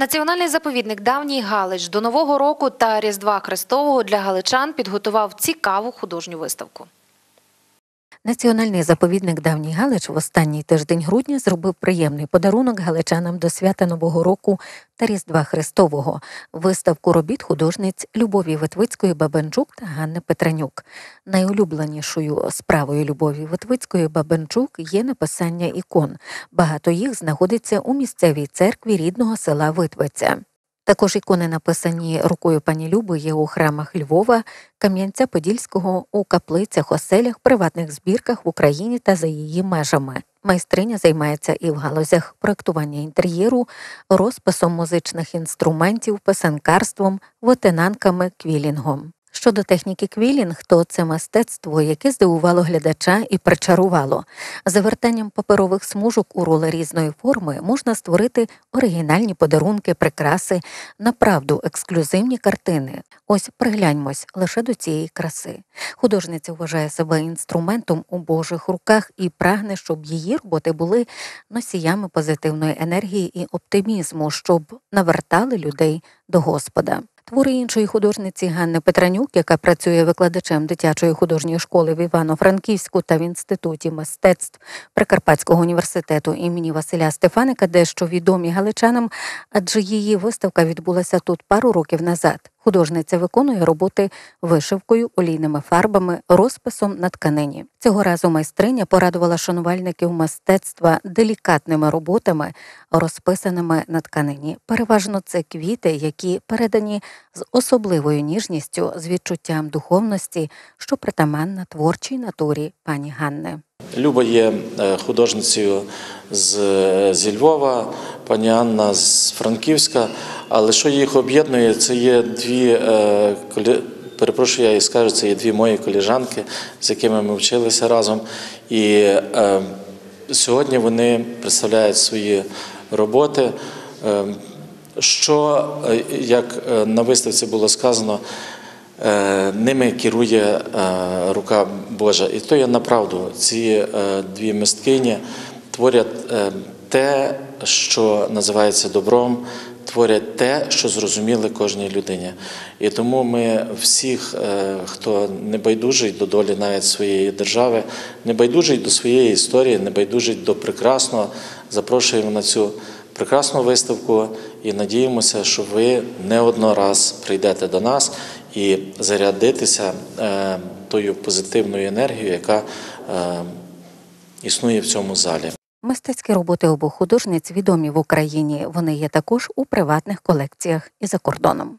Національний заповідник Давній Галич до Нового року та Різдва Христового для галичан підготував цікаву художню виставку. Національний заповідник Давній Галич в останній тиждень грудня зробив приємний подарунок галичанам до свята Нового року та Різдва Христового виставку робіт художниць Любові Витвицької Бабенчук та Ганни Петранюк. Найулюбленішою справою Любові Витвицької Бабенчук є написання ікон. Багато їх знаходиться у місцевій церкві рідного села Витвиця. Також ікони, написані рукою пані Люби, є у храмах Львова, Кам'янця-Подільського, у каплицях, оселях, приватних збірках в Україні та за її межами. Майстриня займається і в галузях проектування інтер'єру, розписом музичних інструментів, писанкарством, ветенанками, квілінгом. Щодо техніки квілінг, то це мистецтво, яке здивувало глядача і причарувало. Завертанням паперових смужок у роли різної форми можна створити оригінальні подарунки, прикраси, направду ексклюзивні картини. Ось пригляньмось лише до цієї краси. Художниця вважає себе інструментом у Божих руках і прагне, щоб її роботи були носіями позитивної енергії і оптимізму, щоб навертали людей до Господа. Твори іншої художниці Ганни Петранюк, яка працює викладачем дитячої художньої школи в Івано-Франківську та в інституті мистецтв Прикарпатського університету імені Василя Стефаника, дещо відомі галичанам, адже її виставка відбулася тут пару років назад. Художниця виконує роботи вишивкою, олійними фарбами, розписом на тканині. Цього разу майстриня порадувала шанувальників мистецтва делікатними роботами, розписаними на тканині. Переважно це квіти, які передані з особливою ніжністю, з відчуттям духовності, що притаманна творчій натурі пані Ганни. Люба є е, художницею з, зі Львова, пані Анна з Франківська. Але що їх об'єднує, це є дві е, перепрошую, я і скажу, це є дві мої коліжанки, з якими ми вчилися разом. І е, сьогодні вони представляють свої роботи. Е, що, як на виставці було сказано, Ними керує рука Божа. І то є направду. Ці дві мисткині творять те, що називається добром, творять те, що зрозуміли кожній людині. І тому ми всіх, е, хто не байдужий до долі навіть своєї держави, не байдужий до своєї історії, не байдужий до прекрасного, запрошуємо на цю прекрасну виставку і надіємося, що ви не однораз прийдете до нас і зарядитися е, тою позитивною енергією, яка е, існує в цьому залі. Мистецькі роботи обох художниць відомі в Україні. Вони є також у приватних колекціях і за кордоном.